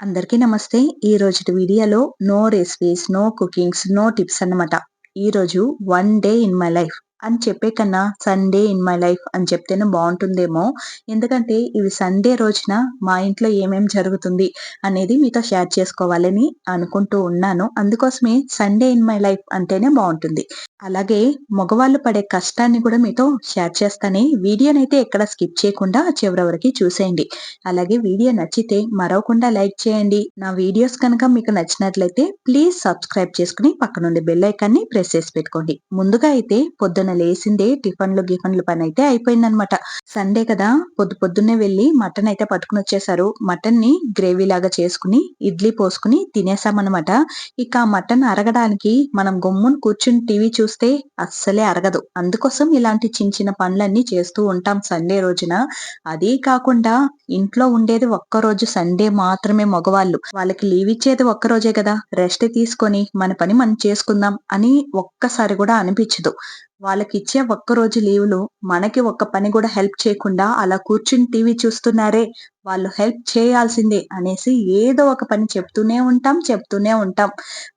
అందరికీ నమస్తే. ఈ రోజు వీడియోలో no recipes no cookings no tips అన్నమాట. ఈ రోజు one day in my life. అని చెప్పే కన్నా సండే ఇన్ మై లైఫ్ అని చెప్తేనే బాగుంటుందేమో. ఎందుకంటే ఇవి సండే రోజున మా ఇంట్లో ఏమేం జరుగుతుంది అనేది మీతో షేర్ చేసుకోవాలని అనుకుంటూ ఉన్నాను. అందుకోసమే సండే ఇన్ మై లైఫ్ అంటేనే బాగుంటుంది. అలాగే మగవాళ్ళు పడే కష్టాన్ని కూడా మీతో షేర్ చేస్తానే. వీడియోనైతే ఎక్కడ స్కిప్ చేయకుండా చివరి వరకు చూసేయండి. అలాగే వీడియో నచ్చితే మరవకుండా లైక్ చేయండి. నా వీడియోస్ కనుక మీకు నచ్చినట్లయితే ప్లీజ్ సబ్స్క్రైబ్ చేసుకుని పక్కనుండి బెల్ ఐకాన్ని ప్రెస్ చేసి పెట్టుకోండి. ముందుగా అయితే పొద్దున లేసిందే టిఫన్లు గిఫన్లు పని అయితే అయిపోయిందనమాట సండే కదా పొద్దు పొద్దున్నే వెళ్ళి మటన్ అయితే పట్టుకుని వచ్చేసారు మటన్ని గ్రేవీ లాగా చేసుకుని ఇడ్లీ పోసుకుని తినేసామన్నమాట. ఇక మటన్ అరగడానికి మనం గమ్మును కూర్చుని టీవీ చూస్తే అస్సలే అరగదు. అందుకోసం ఇలాంటి చిన్న చిన్న పనులన్నీ చేస్తూ ఉంటాం సండే రోజున. అదే కాకుండా ఇంట్లో ఉండేది ఒక్క రోజు సండే మాత్రమే మగవాళ్ళు. వాళ్ళకి లీవ్ ఇచ్చేది ఒక్క రోజే కదా. రెస్ట్ తీసుకొని మన పని మనం చేసుకుందాం అని ఒక్కసారి కూడా అనిపించదు. వాళ్ళకి ఇచ్చే ఒక్క రోజు లీవులు మనకి ఒక్క పని కూడా హెల్ప్ చేయకుండా అలా కూర్చుని టీవీ చూస్తున్నారే వాళ్ళు హెల్ప్ చేయాల్సిందే అనేసి ఏదో ఒక పని చెప్తూనే ఉంటాం చెప్తూనే ఉంటాం.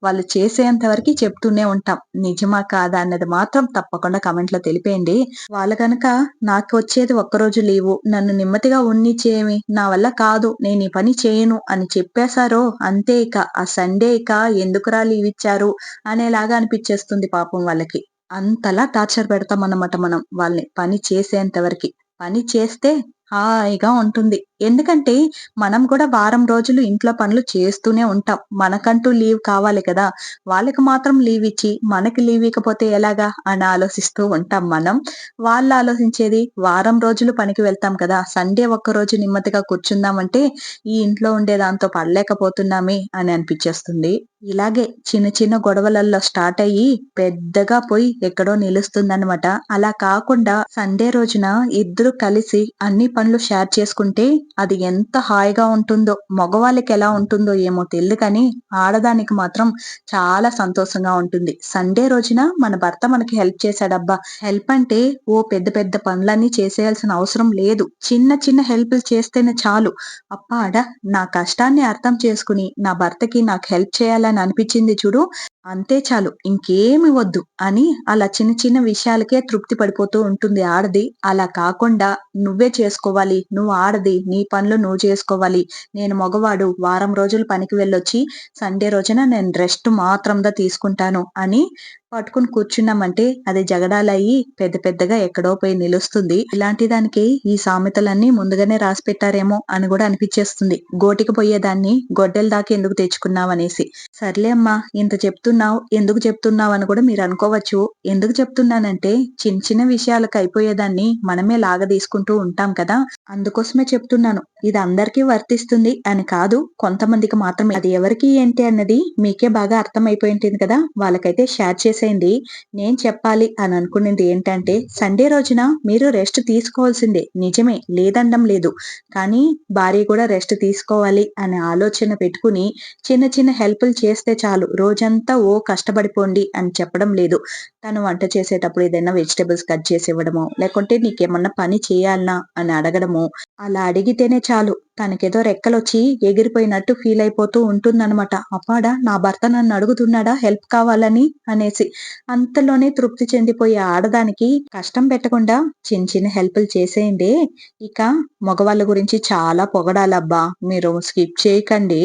వాళ్ళు చేసేంత వరకు చెప్తూనే ఉంటాం. నిజమా కాదా అన్నది మాత్రం తప్పకుండా కమెంట్లో తెలిపేయండి. వాళ్ళు కనుక నాకు వచ్చేది ఒక్కరోజు లీవు నన్ను నెమ్మదిగా ఉన్నిచ్చేమి నా వల్ల కాదు నేను ఈ పని చేయను అని చెప్పేశారో అంతే ఇక ఆ సండే ఇక ఎందుకురా లీవ్ ఇచ్చారు అనేలాగా అనిపించేస్తుంది పాపం వాళ్ళకి. అంతలా టార్చర్ పెడతాం అన్నమాట మనం. వాళ్ళని పని చేసేంత వరకు. పని చేస్తే హాయిగా ఉంటుంది. ఎందుకంటే మనం కూడా వారం రోజులు ఇంట్లో పనులు చేస్తూనే ఉంటాం. మనకంటూ లీవ్ కావాలి కదా. వాళ్ళకి మాత్రం లీవ్ ఇచ్చి మనకి లీవ్ ఇకపోతే ఎలాగా అని ఆలోచిస్తూ ఉంటాం మనం. వాళ్ళు ఆలోచించేది వారం రోజులు పనికి వెళ్తాం కదా. సండే ఒక్క రోజు నెమ్మదిగా కూర్చుందామంటే ఈ ఇంట్లో ఉండే దాంతో పడలేకపోతున్నామే అని అనిపించేస్తుంది. ఇలాగే చిన్న చిన్న గొడవలలో స్టార్ట్ అయ్యి పెద్దగా పోయి ఎక్కడో నిలుస్తుందన్నమాట. అలా కాకుండా సండే రోజున ఇద్దరు కలిసి అన్ని పనులు షేర్ చేసుకుంటే అది ఎంత హాయిగా ఉంటుందో మగవాళ్ళకి ఎలా ఉంటుందో ఏమో తెలియదు కానీ ఆడదానికి మాత్రం చాలా సంతోషంగా ఉంటుంది. సండే రోజున మన భర్త మనకి హెల్ప్ చేశాడబ్బా. హెల్ప్ అంటే ఓ పెద్ద పెద్ద పనులన్నీ చేసేయాల్సిన అవసరం లేదు. చిన్న చిన్న హెల్ప్ చేస్తేనే చాలు. అప్పాడ నా కష్టాన్ని అర్థం చేసుకుని నా భర్తకి నాకు హెల్ప్ చేయాలని అనిపించింది చూడు. అంతే చాలు ఇంకేమి వద్దు అని అలా చిన్న చిన్న విషయాలకే తృప్తి పడిపోతూ ఉంటుంది ఆడది. అలా కాకుండా నువ్వే చేసుకోవాలి నువ్వు ఆడది నీ పనులు నువ్వు చేసుకోవాలి. నేను మగవాడు వారం రోజులు పనికి వెళ్ళొచ్చి సండే రోజున నేను రెస్ట్ మాత్రంగా తీసుకుంటాను అని పట్టుకుని కూర్చున్నామంటే అది జగడాలయ్యి పెద్ద పెద్దగా ఎక్కడో పోయి నిలుస్తుంది. ఇలాంటి దానికి ఈ సామెతలన్నీ ముందుగానే రాసి పెట్టారేమో అని కూడా అనిపించేస్తుంది. గోటికి పోయేదాన్ని గొడ్డెల దాకా ఎందుకు తెచ్చుకున్నావనేసి. సర్లే అమ్మా ఇంత చెప్తూ చెప్తున్నావు? ఎందుకు చెప్తున్నావు అని కూడా మీరు అనుకోవచ్చు. ఎందుకు చెప్తున్నానంటే చిన్న చిన్న విషయాలకు అయిపోయేదాన్ని మనమే లాగ తీసుకుంటూ ఉంటాం కదా. అందుకోసమే చెప్తున్నాను. ఇది అందరికీ వర్తిస్తుంది అని కాదు కొంతమందికి మాత్రమే. అది ఎవరికి ఏంటి అన్నది మీకే బాగా అర్థమైపోయి ఉంటుంది కదా. వాళ్ళకైతే షేర్ చేసేయండి. నేను చెప్పాలి అని అనుకునేది ఏంటంటే సండే రోజున మీరు రెస్ట్ తీసుకోవాల్సిందే. నిజమే లేదండం లేదు. కానీ భార్య కూడా రెస్ట్ తీసుకోవాలి అనే ఆలోచన పెట్టుకుని చిన్న చిన్న హెల్ప్లు చేస్తే చాలు. రోజంతా ఓ కష్టపడిపోండి అని చెప్పడం లేదు. తను వంట చేసేటప్పుడు ఏదైనా వెజిటేబుల్స్ కట్ చేసి ఇవ్వడము లేకుంటే నీకేమన్నా పని చేయాలనా అని అడగడము అలా అడిగితేనే చాలు. తనకేదో రెక్కలొచ్చి ఎగిరిపోయినట్టు ఫీల్ అయిపోతూ ఉంటుందన్నమాట. అప్పాడా నా భర్త నన్ను అడుగుతున్నాడా? హెల్ప్ కావాలని? అనేసి. అంతలోనే తృప్తి చెందిపోయే ఆడదానికి కష్టం పెట్టకుండా చిన్న చిన్న హెల్ప్లు చేసేయండి. ఇక మగవాళ్ళ గురించి చాలా పొగడాలబ్బా. మీరు స్కిప్ చేయకండి.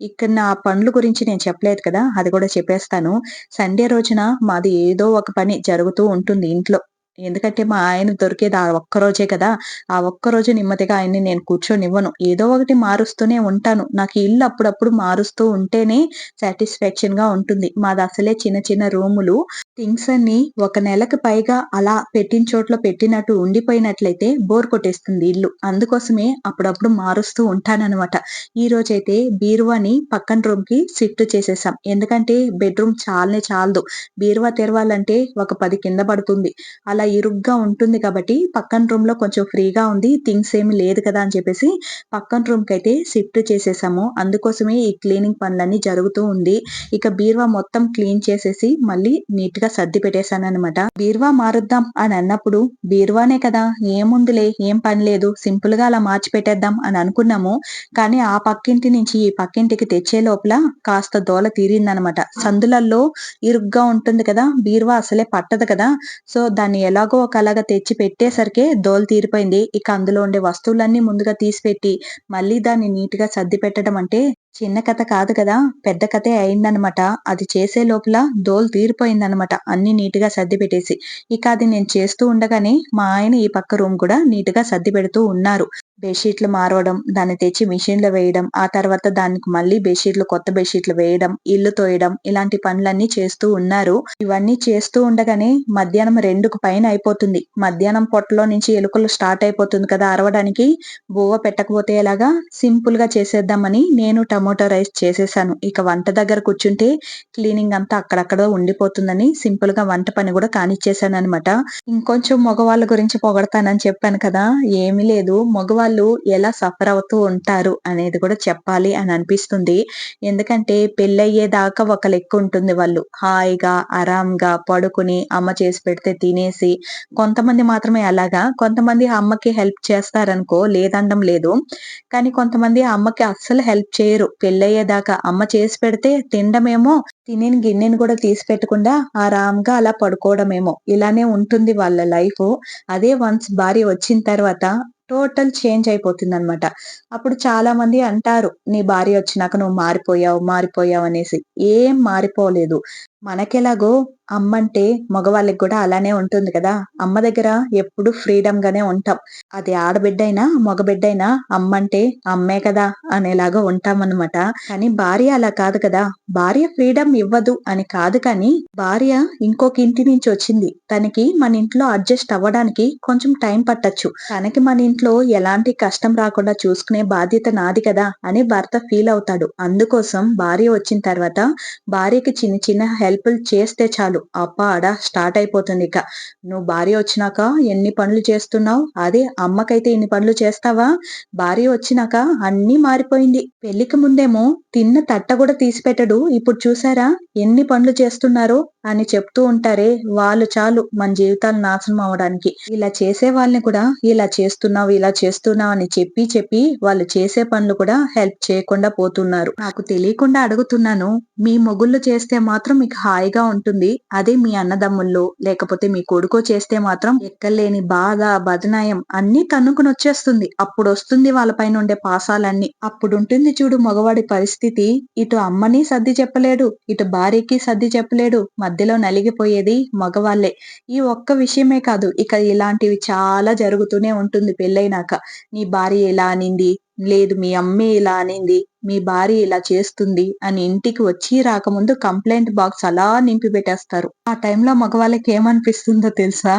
ఇక్కడ నా పనుల గురించి నేను చెప్పలేదు కదా అది కూడా చెప్పేస్తాను. సండే రోజున మాది ఏదో ఒక పని జరుగుతూ ఉంటుంది ఇంట్లో. ఎందుకంటే మా ఆయన దొరికేది ఆ ఒక్కరోజే కదా. ఆ ఒక్కరోజు నెమ్మదిగా ఆయన్ని నేను కూర్చొనివ్వను. ఏదో ఒకటి మారుస్తూనే ఉంటాను. నాకు ఇల్లు అప్పుడప్పుడు మారుస్తూ ఉంటేనే సాటిస్ఫాక్షన్గా ఉంటుంది. మాది అసలే చిన్న చిన్న రూములు. థింగ్స్ అన్ని ఒక నెలకు పైగా అలా పెట్టిన చోట్ల పెట్టినట్టు ఉండిపోయినట్లయితే బోర్ కొట్టేస్తుంది ఇల్లు. అందుకోసమే అప్పుడప్పుడు మారుస్తూ ఉంటానన్నమాట. ఈ రోజైతే బీరువాని పక్కన రూమ్కి షిఫ్ట్ చేసేసాం. ఎందుకంటే బెడ్రూమ్ చాలనే చాలదు. బీరువా తెరవాలంటే ఒక పది కింద పడుతుంది. అలా ఇరుగ్గా ఉంటుంది కాబట్టి పక్కన రూమ్లో కొంచెం ఫ్రీగా ఉంది థింగ్స్ ఏమి లేదు కదా అని చెప్పేసి పక్కన రూమ్కి అయితే షిఫ్ట్ చేసేసాము. అందుకోసమే ఈ క్లీనింగ్ పనులన్నీ జరుగుతూ ఉంది. ఇక బీరువా మొత్తం క్లీన్ చేసేసి మళ్ళీ నీట్గా సర్ది పెట్టేశాను అనమాట బీరువా మారుద్దాం అని అన్నప్పుడు బీర్వానే కదా ఏముందిలే ఏం పని లేదు సింపుల్గా అలా మార్చి పెట్టేద్దాం అని అనుకున్నాము. కానీ ఆ పక్కింటి నుంచి ఈ పక్కింటికి తెచ్చే లోపల కాస్త దోల తీరిందనమాట సందులల్లో ఇరుగ్గా ఉంటుంది కదా బీరువా అసలే పట్టదు కదా. సో దాన్ని ఎలాగో ఒకలాగా తెచ్చి పెట్టేసరికి దోలు తీరిపోయింది. ఇక అందులో ఉండే వస్తువులన్నీ ముందుగా తీసిపెట్టి మళ్ళీ దాన్ని నీట్గా సర్ది పెట్టడం అంటే చిన్న కథ కాదు కదా పెద్ద కథే అయిందనమాట. అది చేసే లోపల దోలు తీరిపోయిందనమాట అన్ని నీట్గా సర్ది పెట్టేసి. ఇక అది నేను చేస్తూ ఉండగానే మా ఆయన ఈ పక్క రూమ్ కూడా నీట్గా సర్ది పెడుతూ ఉన్నారు. బెడ్షీట్లు మారవడం దాన్ని తెచ్చి మిషన్లో వేయడం ఆ తర్వాత దానికి మళ్ళీ బెడ్షీట్లు కొత్త బెడ్షీట్లు వేయడం ఇల్లు తోయడం ఇలాంటి పనులన్నీ చేస్తూ ఉన్నారు. ఇవన్నీ చేస్తూ ఉండగానే మధ్యాహ్నం రెండుకు పైన అయిపోతుంది. మధ్యాహ్నం పొట్టలో నుంచి ఎలుకలు స్టార్ట్ అయిపోతుంది కదా అరవడానికి. బువ్వ పెట్టకపోతే ఎలాగా? సింపుల్గా చేసేద్దామని నేను టమోటా రైస్ చేసేసాను. ఇక వంట దగ్గర కూర్చుంటే క్లీనింగ్ అంతా అక్కడక్కడ ఉండిపోతుందని సింపుల్గా వంట పని కూడా కానిచ్చేసాను అనమాట ఇంకొంచెం మగవాళ్ళ గురించి పొగడతానని చెప్పాను కదా ఏమీ లేదు. మగవాళ్ళు ఎలా సఫర్ అవుతూ ఉంటారు అనేది కూడా చెప్పాలి అని అనిపిస్తుంది. ఎందుకంటే పెళ్ళయ్యేదాకా ఒక లెక్క ఉంటుంది వాళ్ళు. హాయిగా ఆరాంగా పడుకుని అమ్మ చేసి పెడితే తినేసి కొంతమంది మాత్రమే అలాగా. కొంతమంది అమ్మకి హెల్ప్ చేస్తారనుకో లేదండం లేదు. కానీ కొంతమంది అమ్మకి అస్సలు హెల్ప్ చేయరు. పెళ్ళయ్యేదాకా అమ్మ చేసి పెడితే తినడమేమో తినేని గిన్నెని కూడా తీసి పెట్టకుండా ఆరాంగా అలా పడుకోవడమేమో. ఇలానే ఉంటుంది వాళ్ళ లైఫ్. అదే వన్స్ భార్య వచ్చిన తర్వాత టోటల్ చేంజ్ అయిపోతుంది అనమాట అప్పుడు చాలా మంది అంటారు నీ భార్య వచ్చినాక నువ్వు మారిపోయావు మారిపోయావు అనేసి. ఏం మారిపోలేదు. మనకెలాగో అమ్మ అంటే మగవాళ్ళకి కూడా అలానే ఉంటుంది కదా. అమ్మ దగ్గర ఎప్పుడు ఫ్రీడమ్ గానే ఉంటాం. అది ఆడబిడ్డ అయినా మగబిడ్డ అయినా అమ్మే కదా అనేలాగా ఉంటాం అనమాట కానీ భార్య అలా కాదు కదా. భార్య ఫ్రీడమ్ ఇవ్వదు అని కాదు కానీ భార్య ఇంకొక ఇంటి నుంచి వచ్చింది. తనకి మన ఇంట్లో అడ్జస్ట్ అవ్వడానికి కొంచెం టైం పట్టచ్చు. తనకి మన ఇంట్లో ఎలాంటి కష్టం రాకుండా చూసుకునే బాధ్యత నాది కదా అని భర్త ఫీల్ అవుతాడు. అందుకోసం భార్య వచ్చిన తర్వాత భార్యకి చిన్న చిన్న హెల్ప్లు చేస్తే చాలు. అప్పాడ స్టార్ట్ అయిపోతుంది ఇక. నువ్వు భార్య వచ్చినాక ఎన్ని పనులు చేస్తున్నావు? అదే అమ్మకైతే ఇన్ని పనులు చేస్తావా? భార్య వచ్చినాక అన్ని మారిపోయింది. పెళ్ళికి ముందేమో తిన్న తట్ట కూడా తీసి పెట్టడు ఇప్పుడు చూసారా? ఎన్ని పనులు చేస్తున్నారో? అని చెప్తూ ఉంటారే వాళ్ళు చాలు మన జీవితాలు నాశనం అవడానికి. ఇలా చేసే వాళ్ళని కూడా ఇలా చేస్తున్నావు ఇలా చేస్తున్నావు అని చెప్పి చెప్పి వాళ్ళు చేసే పనులు కూడా హెల్ప్ చేయకుండా పోతున్నారు. నాకు తెలియకుండా అడుగుతున్నాను మీ మొగుళ్ళు చేస్తే మాత్రం మీకు హాయిగా ఉంటుంది అదే మీ అన్నదమ్ముళ్ళు లేకపోతే మీ కొడుకో చేస్తే మాత్రం ఎక్కలేని బాధ బదనాయం అన్ని తన్నుకుని వచ్చేస్తుంది. అప్పుడు వస్తుంది వాళ్ళ పైన ఉండే పాసాలన్నీ. అప్పుడు ఉంటుంది చూడు మగవాడి పరిస్థితి ఇటు అమ్మని సర్ది చెప్పలేడు ఇటు భార్యకి సర్ది చెప్పలేడు మధ్యలో నలిగిపోయేది మగవాళ్ళే ఈ ఒక్క విషయమే కాదు ఇక ఇలాంటివి చాలా జరుగుతూనే ఉంటుంది పెళ్ళైనాక. నీ భార్య ఇలా అనింది? లేదు మీ అమ్మే ఇలా అనింది మీ భార్య ఇలా చేస్తుంది అని ఇంటికి వచ్చి రాకముందు కంప్లైంట్ బాక్స్ అలా నింపి పెట్టేస్తారు. ఆ టైంలో మగవాళ్ళకి ఏమనిపిస్తుందో తెలుసా?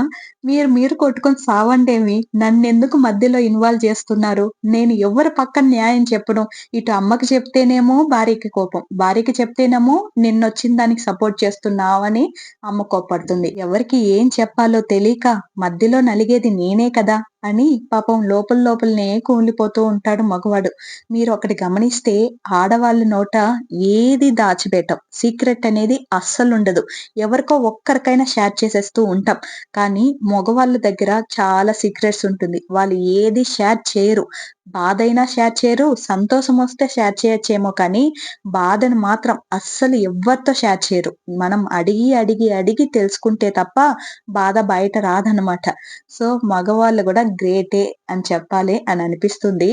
మీరు మీరు కొట్టుకొని సావండేమి? నన్ను ఎందుకు మధ్యలో ఇన్వాల్వ్ చేస్తున్నారు? నేను ఎవరి పక్కన న్యాయం చెప్పడం ఇటు అమ్మకి చెప్తేనేమో భార్యకి కోపం భార్యకి చెప్తేనేమో నిన్నొచ్చిన దానికి సపోర్ట్ చేస్తున్నావని అమ్మ కోపడుతుంది ఎవరికి ఏం చెప్పాలో తెలియక మధ్యలో నలిగేది నేనే కదా అని పాపం లోపల లోపలనే కూలిపోతూ ఉంటాడు మగవాడు. మీరు ఒకటి గమనిస్తే ఆడవాళ్ళ నోట ఏది దాచిపెట్టం. సీక్రెట్ అనేది అస్సలు ఉండదు ఎవరికో ఒక్కరికైనా షేర్ చేసేస్తూ ఉంటాం. కానీ మగవాళ్ళ దగ్గర చాలా సీక్రెట్స్ ఉంటుంది. వాళ్ళు ఏది షేర్ చేయరు. బాధ అయినా షేర్ చేయరు సంతోషం వస్తే షేర్ చేయొచ్చేమో కానీ బాధను మాత్రం అస్సలు ఎవరితో షేర్ చేయరు. మనం అడిగి అడిగి అడిగి తెలుసుకుంటే తప్ప బాధ బయట రాదనమాట సో మగవాళ్ళు కూడా గ్రేటే అని చెప్పాలి అని అనిపిస్తుంది.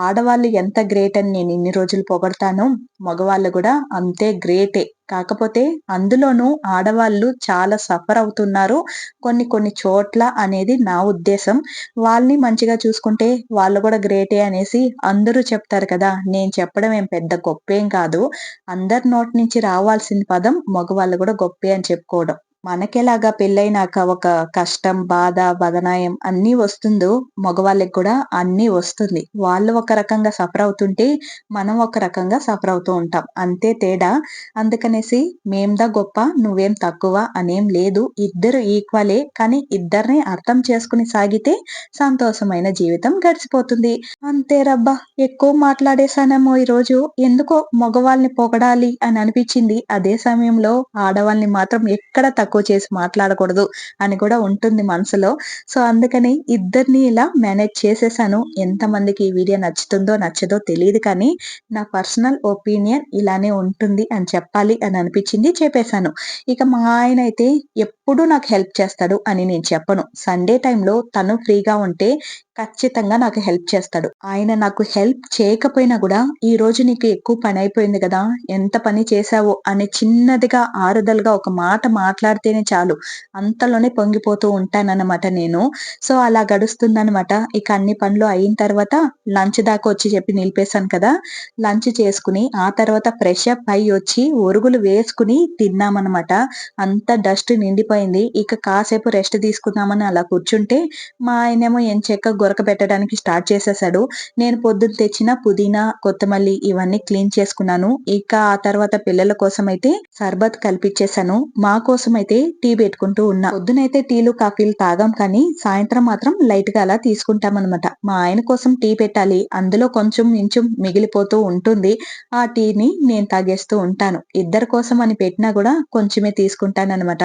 ఆడవాళ్ళు ఎంత గ్రేట్ అని నేను ఇన్ని రోజులు పొగడతాను మగవాళ్ళు కూడా అంతే గ్రేటే. కాకపోతే అందులోనూ ఆడవాళ్ళు చాలా సఫర్ అవుతున్నారు. కొన్ని కొన్ని చోట్ల అనేది నా ఉద్దేశం. వాళ్ళని మంచిగా చూసుకుంటే వాళ్ళు కూడా గ్రేటే అనేసి అందరూ చెప్తారు కదా. నేను చెప్పడం ఏం పెద్ద గొప్పేం కాదు. అందరి నోటి నుంచి రావాల్సిన పదం మగవాళ్ళు కూడా గొప్పే అని చెప్పుకోవడం. మనకెలాగా పెళ్ళైనాక ఒక కష్టం, బాధ, బదనాయం అన్నీ వస్తుందో మగవాళ్ళకి కూడా అన్నీ వస్తుంది. వాళ్ళు ఒక రకంగా సఫర్ అవుతుంటే, మనం ఒక రకంగా సఫర్ అవుతూ ఉంటాం. అంతే తేడా. అందుకనేసి మేందా గొప్ప, నువ్వేం తక్కువ అనేం లేదు. ఇద్దరు ఈక్వలే. కానీ ఇద్దరిని అర్థం చేసుకొని సాగితే సంతోషమైన జీవితం గడిచిపోతుంది. అంతే రబ్బా! ఎక్కువ మాట్లాడేశానేమో ఈరోజు. ఎందుకో మగవాళ్ళని పొగడాలి అని అనిపించింది అదే సమయంలో ఆడవాళ్ళని మాత్రం ఎక్కడ తక్కువ చేసి మాట్లాడకూడదు అని కూడా ఉంటుంది మనసులో. సో, అందుకని ఇద్దరిని ఇలా మేనేజ్ చేసేసాను. ఎంతమందికి ఈ వీడియో నచ్చుతుందో, నచ్చదో తెలియదు కానీ, నా పర్సనల్ ఒపీనియన్ ఇలానే ఉంటుంది అని చెప్పాలి అని అనిపించింది చెప్పేశాను ఇక మా ఆయన అయితే ఎప్పుడూ నాకు హెల్ప్ చేస్తాడు అని నేను చెప్పను. సండే టైంలో తను ఫ్రీగా ఉంటే ఖచ్చితంగా నాకు హెల్ప్ చేస్తాడు. ఆయన నాకు హెల్ప్ చేయకపోయినా కూడా ఈ రోజు నీకు ఎక్కువ పని అయిపోయింది కదా ఎంత పని చేశావో" అని చిన్నదిగా ఆరుదలగా ఒక మాట మాట్లాడితేనే చాలు. అంతలోనే పొంగిపోతూ ఉంటానన్నమాట నేను. సో, అలా గడుస్తుందనమాట. ఇక అన్ని పనులు అయిన తర్వాత లంచ్ దాకా వచ్చి చెప్పి నిలిపేశాను కదా! లంచ్ చేసుకుని, ఆ తర్వాత ఫ్రెష్ అప్ అయ్యి వచ్చి ఒరుగులు వేసుకుని తిన్నామన్నమాట అంత డస్ట్ నిండిపోయింది. ఇక కాసేపు రెస్ట్ తీసుకుందామని అలా కూర్చుంటే, మా ఆయనేమో ఎంచక్కా ఉడకబెట్టడానికి పెట్టడానికి స్టార్ట్ చేసేసాడు. నేను పొద్దున తెచ్చిన పుదీనా, కొత్తమల్లి ఇవన్నీ క్లీన్ చేసుకున్నాను. ఇక ఆ తర్వాత పిల్లల కోసం అయితే సర్బత్ కలిపిచ్చేసాను. మా కోసం అయితే టీ పెట్టుకుంటూ ఉన్నా. పొద్దునైతే టీలు, కాఫీలు తాగాం కానీ, సాయంత్రం మాత్రం లైట్గా అలా తీసుకుంటామనమాట. మా ఆయన కోసం టీ పెట్టాలి. అందులో కొంచెం ఇంచుం మిగిలిపోతూ ఉంటుంది. ఆ టీని నేను తాగేస్తూ ఉంటాను. ఇద్దరి కోసం అని పెట్టినా కూడా కొంచెమే తీసుకుంటాననమాట.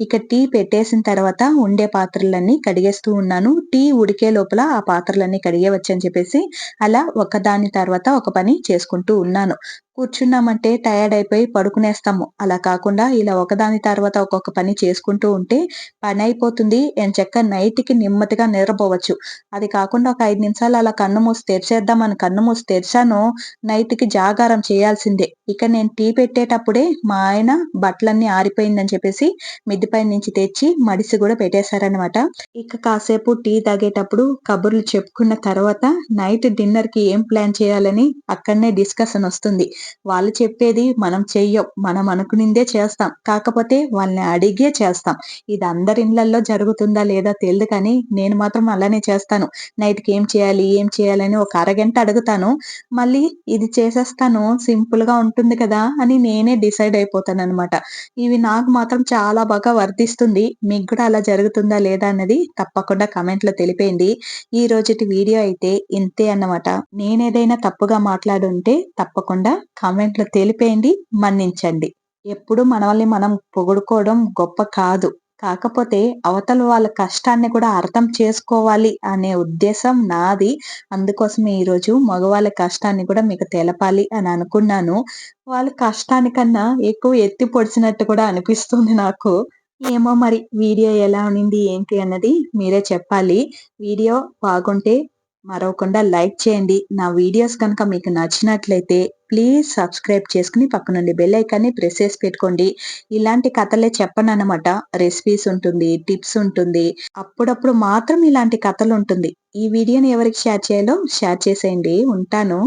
ఇక టీ పెట్టేసిన తర్వాత ఉండే పాత్రలన్నీ కడిగేస్తూ ఉన్నాను. టీ ఉడికే లోపల ఆ పాత్రలన్నీ కడిగేయవచ్చని చెప్పేసి, అలా ఒకదాని తర్వాత ఒక పని చేసుకుంటూ ఉన్నాను. కూర్చున్నామంటే టయర్డ్ అయిపోయి పడుకునేస్తాము. అలా కాకుండా ఇలా ఒకదాని తర్వాత ఒక్కొక్క పని చేసుకుంటూ ఉంటే పని పనయిపోతుంది. ఎంచక్కా నైట్‌కి నెమ్మదిగా నిద్రపోవచ్చు. అది కాకుండా ఒక ఐదు నిమిషాలు అలా కన్ను మూసి తెరిచేద్దామని కన్ను మూసి తెరిచాను నైట్‌కి జాగారం చేయాల్సిందే. ఇక నేను టీ పెట్టేటప్పుడే మా ఆయన బట్టలన్నీ ఆరిపోయిందని చెప్పేసి మిద్దిపై నుంచి తెచ్చి మడిసి కూడా పెట్టేశారనమాట. ఇక కాసేపు టీ తాగేటప్పుడు కబుర్లు చెప్పుకున్న తర్వాత నైట్ డిన్నర్‌కి ఏం ప్లాన్ చేయాలని అక్కడనే డిస్కషన్ వస్తుంది వాళ్ళు చెప్పేది మనం చెయ్యం. మనం అనుకునిందే చేస్తాం. కాకపోతే వాళ్ళని అడిగే చేస్తాం. ఇది అందరి ఇళ్ళలో జరుగుతుందా లేదా తెలియదు కానీ, నేను మాత్రం అలానే చేస్తాను. నైట్‌కి ఏం చేయాలి? ఏం చేయాలని ఒక అరగంట అడుగుతాను. మళ్ళీ ఇది చేసేస్తాను సింపుల్‌గా ఉంటుంది కదా! అని నేనే డిసైడ్ అయిపోతాను అనమాట ఇవి నాకు మాత్రం చాలా బాగా వర్తిస్తుంది. మీకు కూడా అలా జరుగుతుందా లేదా అన్నది తప్పకుండా కమెంట్లో తెలిపేయండి. ఈ రోజుటి వీడియో అయితే ఇంతే అన్నమాట. నేనేదైనా తప్పుగా మాట్లాడుంటే తప్పకుండా కామెంట్‌లో తెలిపేయండి. మన్నించండి. ఎప్పుడు మనల్ని మనం పొగుడుకోవడం గొప్ప కాదు. కాకపోతే అవతల వాళ్ళ కష్టాన్ని కూడా అర్థం చేసుకోవాలి అనే ఉద్దేశం నాది. అందుకోసమే ఈరోజు మగవాళ్ళ కష్టాన్ని కూడా మీకు తెలపాలి అని అనుకున్నాను. వాళ్ళ కష్టానికన్నా ఎక్కువ ఎత్తి పొడిచినట్టు కూడా అనిపిస్తుంది నాకు. ఏమో మరి వీడియో ఎలా ఉండింది ఏంటి అన్నది మీరే చెప్పాలి. వీడియో బాగుంటే మరవకుండా లైక్ చేయండి. నా వీడియోస్ కనుక మీకు నచ్చినట్లయితే ప్లీజ్ సబ్స్క్రైబ్ చేసుకొని పక్కనుండి బెల్ ఐకాన్‌ని ప్రెస్ చేసి పెట్టుకోండి. ఇలాంటి కథలే చెప్పను అనమాట రెసిపీస్ ఉంటుంది, టిప్స్ ఉంటుంది. అప్పుడప్పుడు మాత్రం ఇలాంటి కథలు ఉంటుంది ఈ వీడియోని ఎవరికి షేర్ చేయాలో షేర్ చేసేయండి. ఉంటాను.